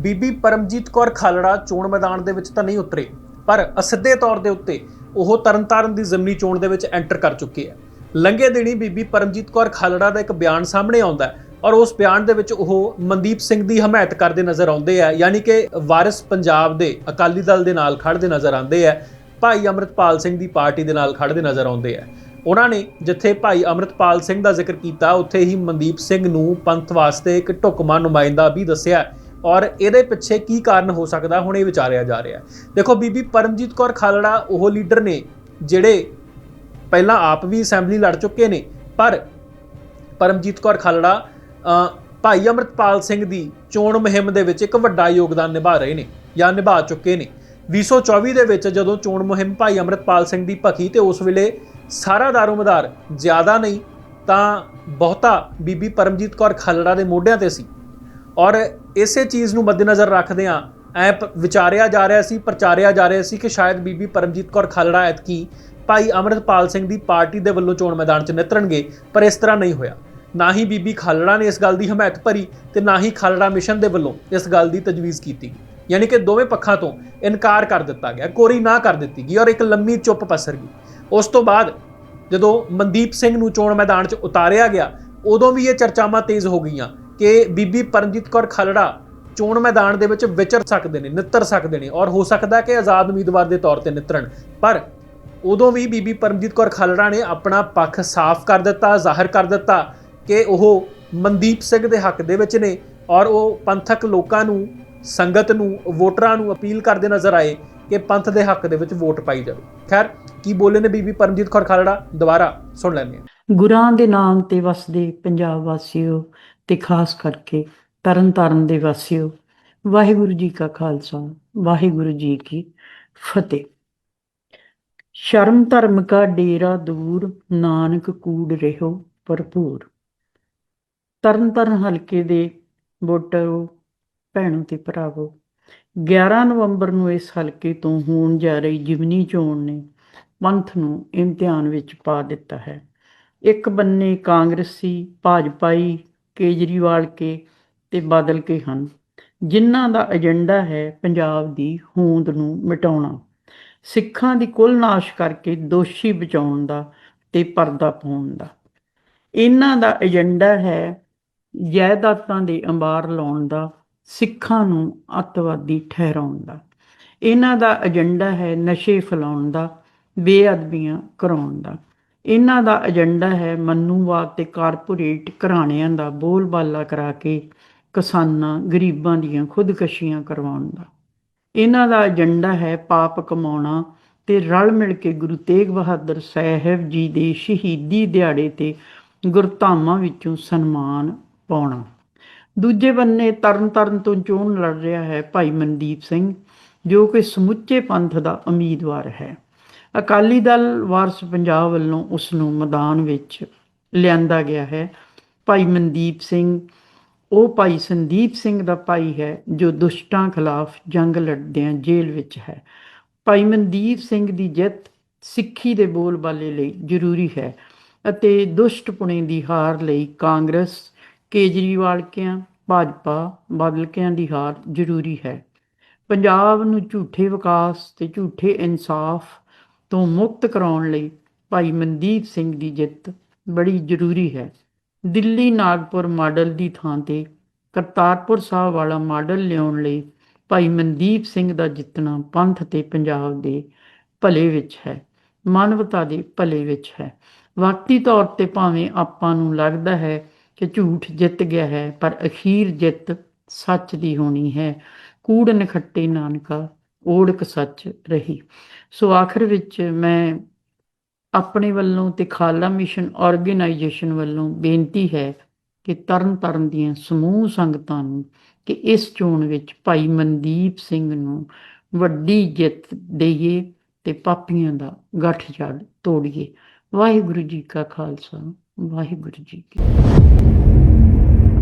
ਬੀਬੀ ਪਰਮਜੀਤ ਕੌਰ ਖਾਲੜਾ ਚੋਣ ਮੈਦਾਨ ਦੇ ਵਿੱਚ ਤਾਂ ਨਹੀਂ ਉਤਰੇ, ਪਰ ਅਸਿੱਧੇ ਤੌਰ ਦੇ ਉੱਤੇ ਉਹ ਤਰਨਤਾਰਨ ਦੀ ਜ਼ਮਨੀ ਚੋਣ ਦੇ ਵਿੱਚ ਐਂਟਰ ਕਰ ਚੁੱਕੇ ਹੈ ਲੰਘੇ ਦਿਨੀ ਬੀਬੀ ਪਰਮਜੀਤ ਕੌਰ ਖਾਲੜਾ ਦਾ ਇੱਕ ਬਿਆਨ ਸਾਹਮਣੇ ਆਉਂਦਾ ਹੈ ਔਰ ਉਸ ਬਿਆਨ ਦੇ ਵਿੱਚ ਉਹ ਮਨਦੀਪ ਸਿੰਘ ਦੀ ਹਮਾਇਤ ਕਰਦੇ ਨਜ਼ਰ ਆਉਂਦੇ ਆ, ਯਾਨੀ ਕਿ ਵਾਰਿਸ ਪੰਜਾਬ ਦੇ ਅਕਾਲੀ ਦਲ ਦੇ ਨਾਲ ਖੜਦੇ ਨਜ਼ਰ ਆਉਂਦੇ ਆ, ਭਾਈ ਅਮਰਤਪਾਲ ਸਿੰਘ ਦੀ ਪਾਰਟੀ ਦੇ ਨਾਲ ਖੜਦੇ ਨਜ਼ਰ ਆਉਂਦੇ ਆ। ਉਹਨਾਂ ਨੇ ਜਿੱਥੇ ਭਾਈ ਅਮਰਤਪਾਲ ਸਿੰਘ ਦਾ ਜ਼ਿਕਰ ਕੀਤਾ, ਉੱਥੇ ਹੀ ਮਨਦੀਪ ਸਿੰਘ ਨੂੰ ਪੰਥ ਵਾਸਤੇ ਇੱਕ ਢੁਕਮਾ ਨੁਮਾਇੰਦਾ ਵੀ ਦੱਸਿਆ। ਔਰ ਇਹਦੇ ਪਿੱਛੇ ਕੀ ਕਾਰਨ ਹੋ ਸਕਦਾ, ਹੁਣ ਇਹ ਵਿਚਾਰਿਆ ਜਾ ਰਿਹਾ। ਦੇਖੋ ਬੀਬੀ ਪਰਮਜੀਤ ਕੌਰ ਖਾਲੜਾ, ਉਹ ਲੀਡਰ ਨੇ, ਜਿਹੜੇ ਪਹਿਲਾਂ ਆਪ ਵੀ ਅਸੈਂਬਲੀ ਲੜ ਚੁੱਕੇ ਨੇ, ਪਰ ਪਰਮਜੀਤ ਕੌਰ ਖਾਲੜਾ ਭਾਈ ਅਮਰਤਪਾਲ ਸਿੰਘ ਦੀ ਚੋਣ ਮੁਹਿੰਮ ਦੇ ਵਿੱਚ ਇੱਕ ਵੱਡਾ ਯੋਗਦਾਨ ਨਿਭਾ ਰਹੇ ਨੇ, ਜਾਂ ਨਿਭਾ ਚੁੱਕੇ ਨੇ। 2024 ਦੇ ਵਿੱਚ ਜਦੋਂ ਚੋਣ ਮੁਹਿੰਮ ਭਾਈ ਅਮਰਤਪਾਲ ਸਿੰਘ ਦੀ ਭਖੀ ਤੇ ਉਸ ਵੇਲੇ ਸਾਰਾ ਦਾਰੋਮਦਾਰ ਜ਼ਿਆਦਾ ਨਹੀਂ, ਤਾਂ ਬਹੁਤਾ ਬੀਬੀ ਪਰਮਜੀਤ ਕੌਰ ਖਾਲੜਾ ਦੇ ਮੋਢਿਆਂ ਤੇ ਸੀ। ਔਰ ਇਸੇ ਚੀਜ਼ ਨੂੰ ਮੱਦੇਨਜ਼ਰ ਰੱਖਦਿਆਂ ਐ ਵਿਚਾਰਿਆ ਜਾ ਰਿਹਾ ਸੀ, ਪ੍ਰਚਾਰਿਆ ਜਾ ਰਿਹਾ ਸੀ ਕਿ ਸ਼ਾਇਦ ਬੀਬੀ ਪਰਮਜੀਤ ਕੌਰ ਖਾਲੜਾ ਐਤਕੀ ਭਾਈ ਅਮਰਤਪਾਲ ਸਿੰਘ ਦੀ ਪਾਰਟੀ ਦੇ ਵੱਲੋਂ ਚੋਣ ਮੈਦਾਨ 'ਚ ਨਿਤਰਨਗੇ, ਪਰ ਇਸ ਤਰ੍ਹਾਂ ਨਹੀਂ ਹੋਇਆ। ਨਾ ਹੀ ਬੀਬੀ ਖਾਲੜਾ ਨੇ ਇਸ ਗੱਲ ਦੀ ਹਮਾਇਤ ਭਰੀ ਤੇ ਨਾ ਹੀ ਖਾਲੜਾ ਮਿਸ਼ਨ ਦੇ ਵੱਲੋਂ ਇਸ ਗੱਲ ਦੀ ਤਜਵੀਜ਼ ਕੀਤੀ। ਗਈ ਯਾਨੀ ਕਿ ਦੋਵੇਂ ਪੱਖਾਂ ਤੋਂ ਇਨਕਾਰ ਕਰ ਦਿੱਤਾ ਗਿਆ, ਕੋਰੀ ਨਾ ਕਰ ਦਿੱਤੀ ਗਈ ਔਰ ਇੱਕ ਲੰਮੀ ਚੁੱਪ ਪਸਰ ਗਈ। ਉਸ ਤੋਂ ਬਾਅਦ ਜਦੋਂ ਮਨਦੀਪ ਸਿੰਘ ਨੂੰ ਚੋਣ ਮੈਦਾਨ 'ਚ ਉਤਾਰਿਆ ਗਿਆ, ਉਦੋਂ ਵੀ ਇਹ ਚਰਚਾਵਾਂ ਤੇਜ਼ ਹੋ ਗਈਆਂ। ਕਿ ਬੀਬੀ ਪਰਮਜੀਤ ਕੌਰ ਖਾਲੜਾ ਚੋਣ ਮੈਦਾਨ ਦੇ ਵਿੱਚ ਵਿਚਰ ਸਕਦੇ ਨੇ, ਨਿੱਤਰ ਸਕਦੇ ਨੇ ਔਰ ਹੋ ਸਕਦਾ ਕਿ ਆਜ਼ਾਦ ਉਮੀਦਵਾਰ ਦੇ ਤੌਰ ਤੇ ਨਿੱਤਰਨ ਪਰ ਉਦੋਂ ਵੀ ਬੀਬੀ ਪਰਮਜੀਤ ਕੌਰ ਖਾਲੜਾ ਨੇ ਆਪਣਾ ਪੱਖ ਸਾਫ਼ ਕਰ ਦਿੱਤਾ, ਜ਼ਾਹਰ ਕਰ ਦਿੱਤਾ ਕਿ ਉਹ ਮਨਦੀਪ ਸਿੰਘ ਦੇ ਹੱਕ ਦੇ ਵਿੱਚ ਨੇ ਔਰ ਉਹ ਪੰਥਕ ਲੋਕਾਂ ਨੂੰ, ਸੰਗਤ ਨੂੰ, ਵੋਟਰਾਂ ਨੂੰ ਅਪੀਲ ਕਰਦੇ ਨਜ਼ਰ ਆਏ ਕਿ ਪੰਥ ਦੇ ਹੱਕ ਦੇ ਵਿੱਚ ਵੋਟ ਪਾਈ ਜਾਵੇ। ਖੈਰ, ਕੀ ਬੋਲੇ ਨੇ ਬੀਬੀ ਪਰਮਜੀਤ ਕੌਰ ਖਾਲੜਾ? ਦੁਬਾਰਾ ਸੁਣ ਲੈਂਦੇ ਹਾਂ। ਗੁਰਾਂ ਦੇ ਨਾਮ ਤੇ ਵਸਦੇ ਪੰਜਾਬ ਵਾਸੀਓ ਤੇ ਖਾਸ ਕਰਕੇ ਤਰਨ ਤਾਰਨ ਦੇ ਵਾਸੀਓ, ਵਾਹਿਗੁਰੂ ਜੀ ਕਾ ਖਾਲਸਾ, ਵਾਹਿਗੁਰੂ ਜੀ ਕੀ ਫਤਿਹ। ਸ਼ਰਮ ਧਰਮ ਕਾ ਡੇਰਾ ਦੂਰ, ਨਾਨਕ ਕੂੜ ਰਹਿਓ ਭਰਪੂਰ। ਤਰਨਤਾਰਨ ਹਲਕੇ ਦੇ ਵੋਟਰੋ, ਭੈਣੋ ਤੇ ਭਰਾਵੋ 11 ਨਵੰਬਰ ਨੂੰ ਇਸ ਹਲਕੇ ਤੋਂ ਹੋਣ ਜਾ ਰਹੀ ਜਿਮਨੀ ਚੋਣ ਨੇ ਪੰਥ ਨੂੰ ਇਮਤਿਹਾਨ ਵਿੱਚ ਪਾ ਦਿੱਤਾ ਹੈ। ਇੱਕ ਬੰਨੇ ਕਾਂਗਰਸੀ, ਭਾਜਪਾਈ ਕੇਜਰੀਵਾਲ ਕੇ ਤੇ ਬਾਦਲ ਕੇ ਹਨ। ਜਿਨ੍ਹਾਂ ਦਾ ਏਜੰਡਾ ਹੈ ਪੰਜਾਬ ਦੀ ਹੋਂਦ ਨੂੰ ਮਿਟਾਉਣਾ। ਸਿੱਖਾਂ ਦੀ ਕੁੱਲ ਨਾਸ਼ ਕਰਕੇ ਦੋਸ਼ੀ ਬਚਾਉਣ ਦਾ ਤੇ ਪਰਦਾ ਪਾਉਣ ਦਾ। ਇਹਨਾਂ ਦਾ ਏਜੰਡਾ ਹੈ ਜਾਇਦਾਦਾਂ ਦੇ ਅੰਬਾਰ ਲਾਉਣ ਦਾ, ਸਿੱਖਾਂ ਨੂੰ ਅੱਤਵਾਦੀ ਠਹਿਰਾਉਣ ਦਾ। ਇਹਨਾਂ ਦਾ ਏਜੰਡਾ ਹੈ ਨਸ਼ੇ ਫੈਲਾਉਣ ਦਾ, ਬੇਅਦਬੀਆਂ ਕਰਾਉਣ ਦਾ। ਇਹਨਾਂ ਦਾ ਏਜੰਡਾ ਹੈ ਮਨੂਵਾਦ ਤੇ ਕਾਰਪੋਰੇਟ ਘਰਾਣਿਆਂ ਦਾ ਬੋਲਬਾਲਾ ਕਰਾ ਕੇ ਕਿਸਾਨਾਂ, ਗਰੀਬਾਂ ਦੀਆਂ ਖੁਦਕਸ਼ੀਆਂ ਕਰਵਾਉਣ ਦਾ। ਇਹਨਾਂ ਦਾ ਏਜੰਡਾ ਹੈ ਪਾਪ ਕਮਾਉਣਾ ਤੇ ਰਲ ਮਿਲ ਕੇ ਗੁਰੂ ਤੇਗ ਬਹਾਦਰ ਸਾਹਿਬ ਜੀ ਦੇ ਸ਼ਹੀਦੀ ਦਿਹਾੜੇ ਤੇ ਗੁਰਧਾਮਾਂ ਵਿੱਚੋਂ ਸਨਮਾਨ ਪਾਉਣਾ। ਦੂਜੇ ਬੰਨੇ ਤਰਨਤਾਰਨ ਤੋਂ ਚੋਣ ਲੜ ਰਿਹਾ ਹੈ ਭਾਈ ਮਨਦੀਪ ਸਿੰਘ, ਜੋ ਕਿ ਸਮੁੱਚੇ ਪੰਥ ਦਾ ਉਮੀਦਵਾਰ ਹੈ। ਅਕਾਲੀ ਦਲ ਵਾਰਸ ਪੰਜਾਬ ਵੱਲੋਂ ਉਸ ਨੂੰ ਮੈਦਾਨ ਵਿੱਚ ਲਿਆਂਦਾ ਗਿਆ ਹੈ। ਭਾਈ ਮਨਦੀਪ ਸਿੰਘ, ਉਹ ਭਾਈ ਸੰਦੀਪ ਸਿੰਘ ਦਾ ਭਾਈ ਹੈ, ਜੋ ਦੁਸ਼ਟਾਂ ਖਿਲਾਫ ਜੰਗ ਲੜਦਿਆਂ ਜੇਲ੍ਹ ਵਿੱਚ ਹੈ। ਭਾਈ ਮਨਦੀਪ ਸਿੰਘ ਦੀ ਜਿੱਤ ਸਿੱਖੀ ਦੇ ਬੋਲਬਾਲੇ ਲਈ ਜ਼ਰੂਰੀ ਹੈ ਅਤੇ ਦੁਸ਼ਟਪੁਣੇ ਦੀ ਹਾਰ ਲਈ ਕਾਂਗਰਸ ਕੇਜਰੀਵਾਲ ਕਿਆਂ ਭਾਜਪਾ, ਬਾਦਲਕਿਆਂ ਦੀ ਹਾਰ ਜ਼ਰੂਰੀ ਹੈ। ਪੰਜਾਬ ਨੂੰ ਝੂਠੇ ਵਿਕਾਸ ਤੇ ਝੂਠੇ ਇਨਸਾਫ ਤੋਂ ਮੁਕਤ ਕਰਾਉਣ ਲਈ ਭਾਈ ਮਨਦੀਪ ਸਿੰਘ ਦੀ ਜਿੱਤ ਬੜੀ ਜ਼ਰੂਰੀ ਹੈ। ਦਿੱਲੀ ਨਾਗਪੁਰ ਮਾਡਲ ਦੀ ਥਾਂ ਤੇ ਕਰਤਾਰਪੁਰ ਸਾਹਿਬ ਵਾਲਾ ਮਾਡਲ ਲਿਆਉਣ ਲਈ ਭਾਈ ਮਨਦੀਪ ਸਿੰਘ ਦਾ ਜਿੱਤਣਾ ਪੰਥ ਤੇ ਪੰਜਾਬ ਦੇ ਭਲੇ ਵਿੱਚ ਹੈ, ਮਾਨਵਤਾ ਦੇ ਭਲੇ ਵਿੱਚ ਹੈ। ਵਕਤੀ ਤੌਰ ਤੇ ਭਾਵੇਂ ਆਪਾਂ ਨੂੰ ਲੱਗਦਾ ਹੈ ਕਿ ਝੂਠ ਜਿੱਤ ਗਿਆ ਹੈ, ਪਰ ਅਖੀਰ ਜਿੱਤ ਸੱਚ ਦੀ ਹੋਣੀ ਹੈ। ਕੂੜ ਨਖੱਟੇ ਨਾਨਕਾ ਓੜਕ ਸੱਚ ਰਹੀ। ਸੋ ਆਖਰ ਵਿੱਚ ਮੈਂ ਆਪਣੇ ਵੱਲੋਂ ਤੇ ਖਾਲਾ ਮਿਸ਼ਨ ਆਰਗੇਨਾਈਜੇਸ਼ਨ ਵੱਲੋਂ ਬੇਨਤੀ ਹੈ ਕਿ ਤਰਨ ਤਰਨ ਦੀਆਂ ਸਮੂਹ ਸੰਗਤਾਂ ਨੂੰ ਕਿ ਇਸ ਚੋਣ ਵਿੱਚ ਭਾਈ ਮਨਦੀਪ ਸਿੰਘ ਨੂੰ ਵੱਡੀ ਜਿੱਤ ਦੇਈਏ ਤੇ ਪਾਪੀਆਂ ਦਾ ਗੱਠ ਜੜ ਤੋੜੀਏ। ਵਾਹਿਗੁਰੂ ਜੀ ਕਾ ਖਾਲਸਾ, ਵਾਹਿਗੁਰੂ ਜੀ ਕੀ